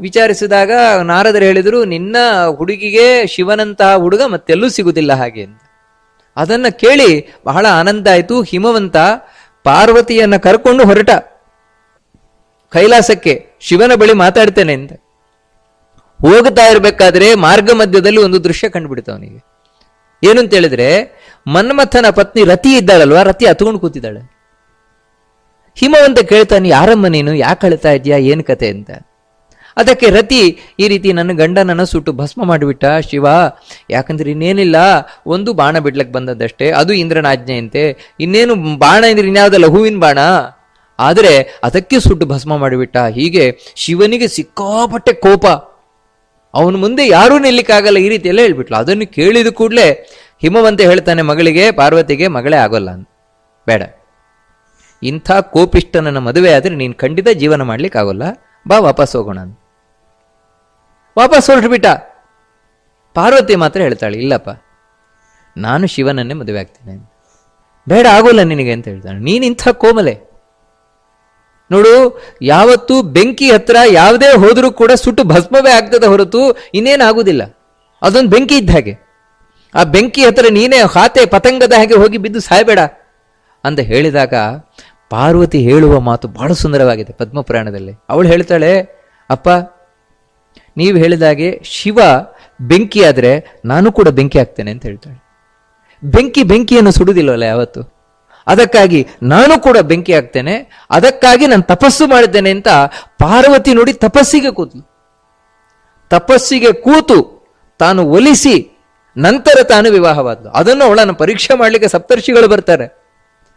ವಿಚಾರಿಸಿದಾಗ ನಾರದರು ಹೇಳಿದರು, ನಿನ್ನ ಹುಡುಗಿಗೆ ಶಿವನಂತಹ ಹುಡುಗ ಮತ್ತೆಲ್ಲೂ ಸಿಗುವುದಿಲ್ಲ ಹಾಗೆ ಅಂತ ಅದನ್ನ ಕೇಳಿ ಬಹಳ ಆನಂದ ಆಯಿತು. ಹಿಮವಂತ ಪಾರ್ವತಿಯನ್ನ ಕರ್ಕೊಂಡು ಹೊರಟ. ಕೈಲಾಸಕ್ಕೆ ಶಿವನ ಬಳಿ ಮಾತಾಡ್ತೇನೆ ಅಂತ ಹೋಗ್ತಾ ಇರಬೇಕಾದ್ರೆ ಮಾರ್ಗ ಮಧ್ಯದಲ್ಲಿ ಒಂದು ದೃಶ್ಯ ಕಂಡುಬಿಡ್ತು ಅವನಿಗೆ. ಏನು ಅಂತ ಹೇಳಿದ್ರೆ ಮನ್ಮಥನ ಪತ್ನಿ ರತಿ ಇದ್ದಾಳಲ್ವಾ? ರತಿ ಹತ್ಕೊಂಡು ಕೂತಿದ್ದಾಳೆ. ಹಿಮವಂತ ಕೇಳ್ತಾನೆ ಯಾರಮ್ಮ ನೀನು, ಯಾಕೆ ಅಳ್ತಾ ಇದೆಯಾ ಏನು ಕತೆ ಅಂತ? ಅದಕ್ಕೆ ರತಿ ಈ ರೀತಿ ನನ್ನ ಗಂಡನನ್ನು ಸುಟ್ಟು ಭಸ್ಮ ಮಾಡಿಬಿಟ್ಟ, ಶಿವ, ಯಾಕಂದ್ರೆ ಇನ್ನೇನಿಲ್ಲ, ಒಂದು ಬಾಣ ಬಿಡ್ಲಕ್ಕೆ ಬಂದದ್ದಷ್ಟೇ, ಅದು ಇಂದ್ರನ ಆಜ್ಞೆಯಂತೆ, ಇನ್ನೇನು ಬಾಣ ಅಂದ್ರೆ ಇನ್ಯಾವುದಲ್ಲ ಹೂವಿನ ಬಾಣ? ಆದರೆ ಅದಕ್ಕೆ ಸುಟ್ಟು ಭಸ್ಮ ಮಾಡಿಬಿಟ್ಟ, ಹೀಗೆ ಶಿವನಿಗೆ ಸಿಕ್ಕಾಪಟ್ಟೆ ಕೋಪ. ಅವನ ಮುಂದೆ ಯಾರೂ ನಿಲ್ಲಿಕ್ಕಾಗಲ್ಲ, ಈ ರೀತಿ ಎಲ್ಲ ಹೇಳ್ಬಿಟ್ಲು. ಅದನ್ನು ಕೇಳಿದ ಕೂಡಲೇ ಹಿಮವಂತ ಹೇಳ್ತಾನೆ, ಮಗಳಿಗೆ, ಪಾರ್ವತಿಗೆ ಮಗಳೇ ಆಗೋಲ್ಲ ಬೇಡ. ಇಂಥ ಕೋಪಿಷ್ಟನನ್ನ ಮದುವೆ ಆದರೆ ನೀನು ಖಂಡಿತ ಜೀವನ ಮಾಡ್ಲಿಕ್ಕೆ ಆಗೋಲ್ಲ. ಬಾ ವಾಪಸ್ ಹೋಗೋಣ ವಾಪಸ್ ಹೊರಟ್ಬಿಟ್ಟ ಪಾರ್ವತಿ ಮಾತ್ರ ಹೇಳ್ತಾಳೆ, ಇಲ್ಲಪ್ಪ, ನಾನು ಶಿವನನ್ನೇ ಮದುವೆ ಆಗ್ತೇನೆ ಬೇಡ, ಆಗೋಲ್ಲ ನಿನಗೆ ಅಂತ ಹೇಳ್ತಾಳೆ. ನೀನು ಇಂಥ ಕೋಮಲೆ. ನೋಡು, ಯಾವತ್ತು ಬೆಂಕಿ ಹತ್ರ ಯಾವುದೇ ಹೋದರೂ ಕೂಡ ಸುಟ್ಟು ಭಸ್ಮವೇ ಆಗ್ತದೆ ಹೊರತು ಇನ್ನೇನಾಗುವುದಿಲ್ಲ ಅದೊಂದು ಬೆಂಕಿ ಇದ್ದ ಹಾಗೆ. ಆ ಬೆಂಕಿ ಹತ್ರ ನೀನೇ ಹಾತೆ ಪತಂಗದ ಹಾಗೆ ಹೋಗಿ ಬಿದ್ದು ಸಾಯಬೇಡ ಅಂತ ಹೇಳಿದಾಗ ಪಾರ್ವತಿ ಹೇಳುವ ಮಾತು ಬಹಳ ಸುಂದರವಾಗಿದೆ ಪದ್ಮಪುರಾಣದಲ್ಲಿ. ಅವಳು ಹೇಳ್ತಾಳೆ, ಅಪ್ಪ, ನೀವು ಹೇಳಿದಾಗೆ ಶಿವ ಬೆಂಕಿ ಆದರೆ ನಾನು ಕೂಡ ಬೆಂಕಿ ಆಗ್ತೇನೆ ಅಂತ ಹೇಳ್ತಾಳೆ. ಬೆಂಕಿ ಬೆಂಕಿಯನ್ನು ಸುಡುವುದಿಲ್ಲವಲ್ಲ ಯಾವತ್ತು? ಅದಕ್ಕಾಗಿ ನಾನು ಕೂಡ ಬೆಂಕಿ ಆಗ್ತೇನೆ ಅದಕ್ಕಾಗಿ ನಾನು ತಪಸ್ಸು ಮಾಡಿದ್ದೇನೆ ಅಂತ ಪಾರ್ವತಿ ನೋಡಿ ತಪಸ್ಸಿಗೆ ಕೂತು ತಪಸ್ಸಿಗೆ ಕೂತು ತಾನು ಒಲಿಸಿ ನಂತರ ತಾನು ವಿವಾಹವಾದ್ಲು. ಅದನ್ನು ಅವಳನ್ನು ಪರೀಕ್ಷೆ ಮಾಡಲಿಕ್ಕೆ ಸಪ್ತರ್ಷಿಗಳು ಬರ್ತಾರೆ.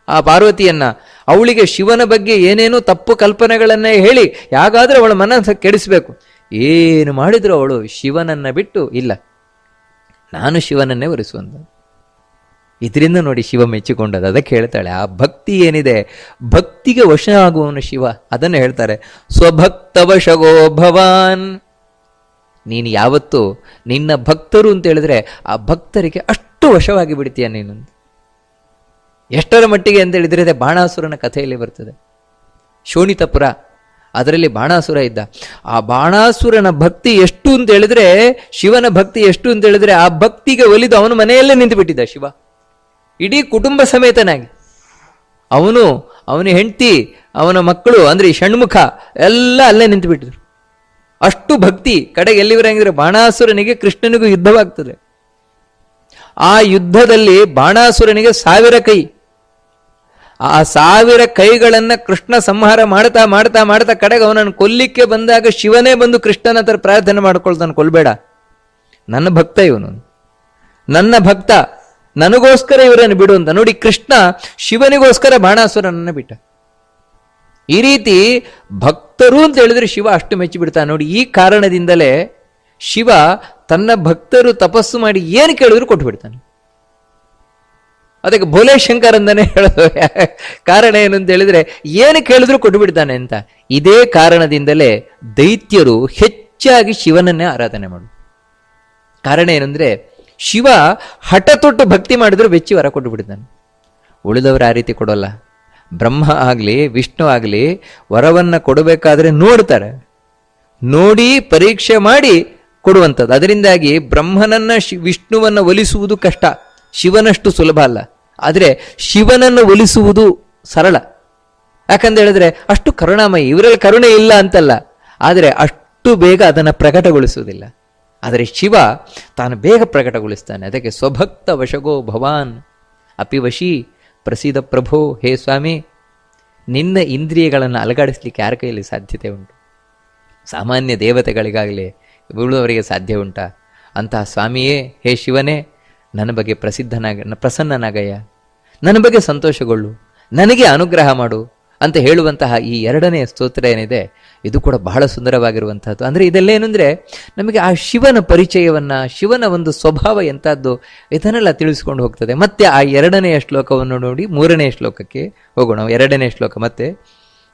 ಆ ಪಾರ್ವತಿಯನ್ನ ಅವಳಿಗೆ ಶಿವನ ಬಗ್ಗೆ ಏನೇನೋ ತಪ್ಪು ಕಲ್ಪನೆಗಳನ್ನೇ ಹೇಳಿ ಯಾಗಾದ್ರೆ ಅವಳ ಮನಸ್ಸ ಕೆಡಿಸಬೇಕು. ಏನು ಮಾಡಿದ್ರು ಅವಳು ಶಿವನನ್ನ ಬಿಟ್ಟು ಇಲ್ಲ. ನಾನು ಶಿವನನ್ನೇ ಒರೆಸುವಂತ ಇದರಿಂದ ನೋಡಿ ಶಿವ ಮೆಚ್ಚಿಕೊಂಡದ್ದು. ಅದಕ್ಕೆ ಹೇಳ್ತಾಳೆ, ಆ ಭಕ್ತಿ ಏನಿದೆ? ಭಕ್ತಿಗೆ ವಶ ಆಗುವವನು ಶಿವ. ಅದನ್ನು ಹೇಳ್ತಾರೆ, ಸ್ವಭಕ್ತ ವಶಗೋ ಭವಾನ್. ನೀನು ಯಾವತ್ತು ನಿನ್ನ ಭಕ್ತರು ಅಂತ ಹೇಳಿದ್ರೆ ಆ ಭಕ್ತರಿಗೆ ಅಷ್ಟು ವಶವಾಗಿ ಬಿಡ್ತೀಯ ನೀನು ಎಷ್ಟರ ಮಟ್ಟಿಗೆ ಅಂತ ಹೇಳಿದರೆ ಅದೇ ಬಾಣಾಸುರನ ಕಥೆಯಲ್ಲಿ ಬರ್ತದೆ. ಶೋಣಿತಪುರ, ಅದರಲ್ಲಿ ಬಾಣಾಸುರ ಇದ್ದ. ಆ ಬಾಣಾಸುರನ ಭಕ್ತಿ ಎಷ್ಟು ಅಂತ ಹೇಳಿದ್ರೆ, ಶಿವನ ಭಕ್ತಿ ಎಷ್ಟು ಅಂತ ಹೇಳಿದ್ರೆ ಆ ಭಕ್ತಿಗೆ ಒಲಿದು ಅವನ ಮನೆಯಲ್ಲೇ ನಿಂತು ಬಿಟ್ಟಿದ್ದ ಶಿವ. ಇಡೀ ಕುಟುಂಬ ಸಮೇತನಾಗಿ. ಅವನು, ಅವನ ಹೆಂಡತಿ, ಅವನ ಮಕ್ಕಳು, ಅಂದ್ರೆ ಷಣ್ಮುಖ, ಎಲ್ಲ ಅಲ್ಲೇ ನಿಂತು ಬಿಟ್ಟಿದ್ರು ಅಷ್ಟು ಭಕ್ತಿ, ಕಡೆಗೆ ಎಲ್ಲಿವರೆಗಿದ್ರೆ ಬಾಣಾಸುರನಿಗೆ ಕೃಷ್ಣನಿಗೂ ಯುದ್ಧವಾಗ್ತದೆ. ಆ ಯುದ್ಧದಲ್ಲಿ ಬಾಣಾಸುರನಿಗೆ ಸಾವಿರ ಕೈ. ಆ ಸಾವಿರ ಕೈಗಳನ್ನ ಕೃಷ್ಣ ಸಂಹಾರ ಮಾಡ್ತಾ ಮಾಡ್ತಾ ಮಾಡ್ತಾ ಕಡೆಗೆ ಅವನನ್ನು ಕೊಲ್ಲಿಕ್ಕೆ ಬಂದಾಗ ಶಿವನೇ ಬಂದು ಕೃಷ್ಣನ ಹತ್ರ ಪ್ರಾರ್ಥನೆ ಮಾಡ್ಕೊಳ್ತಾನೆ ಕೊಲ್ಬೇಡ. ನನ್ನ ಭಕ್ತ ಇವನು. ನನ್ನ ಭಕ್ತ, ನನಗೋಸ್ಕರ ಇವರನ್ನು ಬಿಡು ಅಂತ. ನೋಡಿ ಕೃಷ್ಣ ಶಿವನಿಗೋಸ್ಕರ ಬಾಣಾಸುರನನ್ನ ಬಿಟ್ಟ. ಈ ರೀತಿ ಭಕ್ತರು ಅಂತ ಹೇಳಿದ್ರೆ ಶಿವ ಅಷ್ಟು ಮೆಚ್ಚಿ ಬಿಡ್ತಾನೆ ನೋಡಿ ಈ ಕಾರಣದಿಂದಲೇ ಶಿವ ತನ್ನ ಭಕ್ತರು ತಪಸ್ಸು ಮಾಡಿ ಏನು ಕೇಳಿದ್ರು ಕೊಟ್ಟು ಬಿಡ್ತಾನೆ ಅದಕ್ಕೆ ಭೋಲೆ ಶಂಕರ್ ಅಂತಾನೆ ಹೇಳೋದು. ಕಾರಣ ಏನು ಅಂತ ಹೇಳಿದ್ರೆ, ಏನು ಕೇಳಿದ್ರು ಕೊಟ್ಟು ಬಿಡ್ತಾನೆ ಅಂತ. ಇದೇ ಕಾರಣದಿಂದಲೇ ದೈತ್ಯರು ಹೆಚ್ಚಾಗಿ ಶಿವನನ್ನೇ ಆರಾಧನೆ ಮಾಡು ಕಾರಣ ಏನಂದ್ರೆ, ಶಿವ ಹಠ ತೊಟ್ಟು ಭಕ್ತಿ ಮಾಡಿದ್ರು ಬೆಚ್ಚಿ ವರ ಕೊಟ್ಟು ಬಿಡ್ತಾನೆ ಉಳಿದವರು ಆ ರೀತಿ ಕೊಡೋಲ್ಲ. ಬ್ರಹ್ಮ ಆಗಲಿ, ವಿಷ್ಣು ಆಗಲಿ, ವರವನ್ನು ಕೊಡಬೇಕಾದ್ರೆ ನೋಡ್ತಾರೆ. ನೋಡಿ ಪರೀಕ್ಷೆ ಮಾಡಿ ಕೊಡುವಂಥದ್ದು. ಅದರಿಂದಾಗಿ ಬ್ರಹ್ಮನನ್ನ ವಿಷ್ಣುವನ್ನ ಒಲಿಸುವುದು ಕಷ್ಟ. ಶಿವನಷ್ಟು ಸುಲಭ ಅಲ್ಲ. ಆದರೆ ಶಿವನನ್ನು ಒಲಿಸುವುದು ಸರಳ. ಯಾಕಂತ ಹೇಳಿದ್ರೆ ಅಷ್ಟು ಕರುಣಾಮಯಿ, ಇವರಲ್ಲಿ ಕರುಣೆ ಇಲ್ಲ ಅಂತಲ್ಲ. ಆದರೆ ಅಷ್ಟು ಬೇಗ ಅದನ್ನು ಪ್ರಕಟಗೊಳಿಸುವುದಿಲ್ಲ. ಆದರೆ ಶಿವ ತಾನು ಬೇಗ ಪ್ರಕಟಗೊಳಿಸ್ತಾನೆ. ಅದಕ್ಕೆ ಸ್ವಭಕ್ತ ವಶಗೋ ಭವಾನ್. ಅಪಿ ವಶಿ, ಪ್ರಸೀದ ಪ್ರಭೋ, ಹೇ ಸ್ವಾಮಿ, ನಿನ್ನ ಇಂದ್ರಿಯಗಳನ್ನು ಅಲಗಾಡಿಸ್ಲಿಕ್ಕೆ ಯಾರ ಕೈಯಲ್ಲಿ ಸಾಧ್ಯತೆ ಉಂಟು? ಸಾಮಾನ್ಯ ದೇವತೆಗಳಿಗಾಗಲಿ ಉಳಿದವರಿಗೆ ಸಾಧ್ಯ ಉಂಟಾ? ಅಂತಹ ಸ್ವಾಮಿಯೇ, ಹೇ ಶಿವನೇ, ನನ್ನ ಬಗ್ಗೆ ಪ್ರಸಿದ್ಧನಾಗ, ಪ್ರಸನ್ನನಾಗಯ್ಯ. ನನ್ನ ಬಗ್ಗೆ ಸಂತೋಷಗೊಳ್ಳು. ನನಗೆ ಅನುಗ್ರಹ ಮಾಡು ಅಂತ ಹೇಳುವಂತಹ ಈ ಎರಡನೇ ಸ್ತೋತ್ರ ಏನಿದೆ, ಇದು ಕೂಡ ಬಹಳ ಸುಂದರವಾಗಿರುವಂತಹದ್ದು. ಅಂದರೆ ಇದೆಲ್ಲೇನು ನಮಗೆ ಆ ಶಿವನ ಪರಿಚಯವನ್ನು, ಶಿವನ ಒಂದು ಸ್ವಭಾವ ಎಂಥದ್ದು ಇದನ್ನೆಲ್ಲ ತಿಳಿಸ್ಕೊಂಡು ಹೋಗ್ತದೆ. ಮತ್ತೆ ಆ ಎರಡನೆಯ ಶ್ಲೋಕವನ್ನು ನೋಡಿ ಮೂರನೆಯ ಶ್ಲೋಕಕ್ಕೆ ಹೋಗೋಣ. ಎರಡನೇ ಶ್ಲೋಕ ಮತ್ತೆ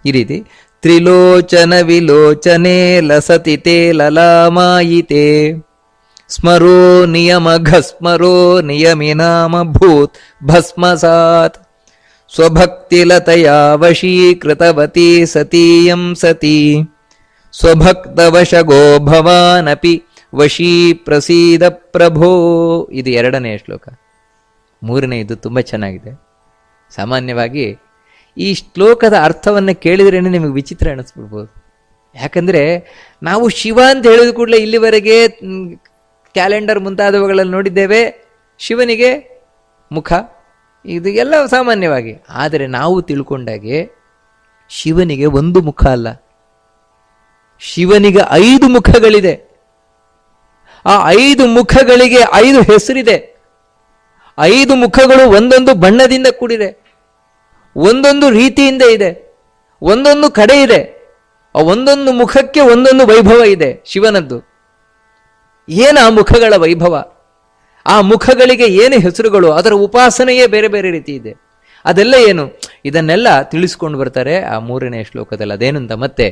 ಈ ರೀತಿ. ತ್ರಿಲೋಚನ ವಿಲೋಚನೆ ಲಸತಿ ತೇ ಲಲಾಮಾಯಿತೆ. ಸ್ಮರೋ ನಿಯಮಘ ಸ್ಮರೋ ನಿಯಮಿನಾಮ ಭೂತ್ ಭಸ್ಮಸಾತ್ ಸ್ವಭಕ್ತಿಲತಯ ವಶೀಕೃತವತಿ ಸತೀಯಂ ಸತಿ. ಸ್ವಭಕ್ತವಶಗೋ ಭವಾನಪಿ ವಶೀ ಪ್ರಸೀದ ಪ್ರಭೋ. ಇದು ಎರಡನೆಯ ಶ್ಲೋಕ. ಮೂರನೇ, ಇದು ತುಂಬ ಚೆನ್ನಾಗಿದೆ. ಸಾಮಾನ್ಯವಾಗಿ ಈ ಶ್ಲೋಕದ ಅರ್ಥವನ್ನು ಕೇಳಿದ್ರೇನೆ ನಿಮಗೆ ವಿಚಿತ್ರ ಅನಿಸ್ಬಿಡ್ಬೋದು. ಯಾಕಂದರೆ ನಾವು ಶಿವ ಅಂತ ಹೇಳಿದ ಕೂಡಲೇ ಇಲ್ಲಿವರೆಗೆ ಕ್ಯಾಲೆಂಡರ್ ಮುಂತಾದವುಗಳನ್ನು ನೋಡಿದ್ದೇವೆ. ಶಿವನಿಗೆ ಮುಖ, ಇದು ಎಲ್ಲ ಸಾಮಾನ್ಯವಾಗಿ. ಆದರೆ ನಾವು ತಿಳ್ಕೊಂಡಾಗೆ ಶಿವನಿಗೆ ಒಂದು ಮುಖ ಅಲ್ಲ. ಶಿವನಿಗೆ ಐದು ಮುಖಗಳಿದೆ. ಆ ಐದು ಮುಖಗಳಿಗೆ ಐದು ಹೆಸರಿದೆ. ಐದು ಮುಖಗಳು ಒಂದೊಂದು ಬಣ್ಣದಿಂದ ಕೂಡಿದೆ. ಒಂದೊಂದು ರೀತಿಯಿಂದ ಇದೆ. ಒಂದೊಂದು ಕಡೆ ಇದೆ. ಆ ಒಂದೊಂದು ಮುಖಕ್ಕೆ ಒಂದೊಂದು ವೈಭವ ಇದೆ ಶಿವನದ್ದು. ಏನು ಆ ಮುಖಗಳ ವೈಭವ? ಆ ಮುಖಗಳಿಗೆ ಏನು ಹೆಸರುಗಳು? ಅದರ ಉಪಾಸನೆಯೇ ಬೇರೆ ಬೇರೆ ರೀತಿ ಇದೆ. ಅದೆಲ್ಲ ಏನು? ಇದನ್ನೆಲ್ಲ ತಿಳಿಸ್ಕೊಂಡು ಬರ್ತಾರೆ ಆ ಮೂರನೇ ಶ್ಲೋಕದಲ್ಲಿ. ಅದೇನಂತ ಮತ್ತೆ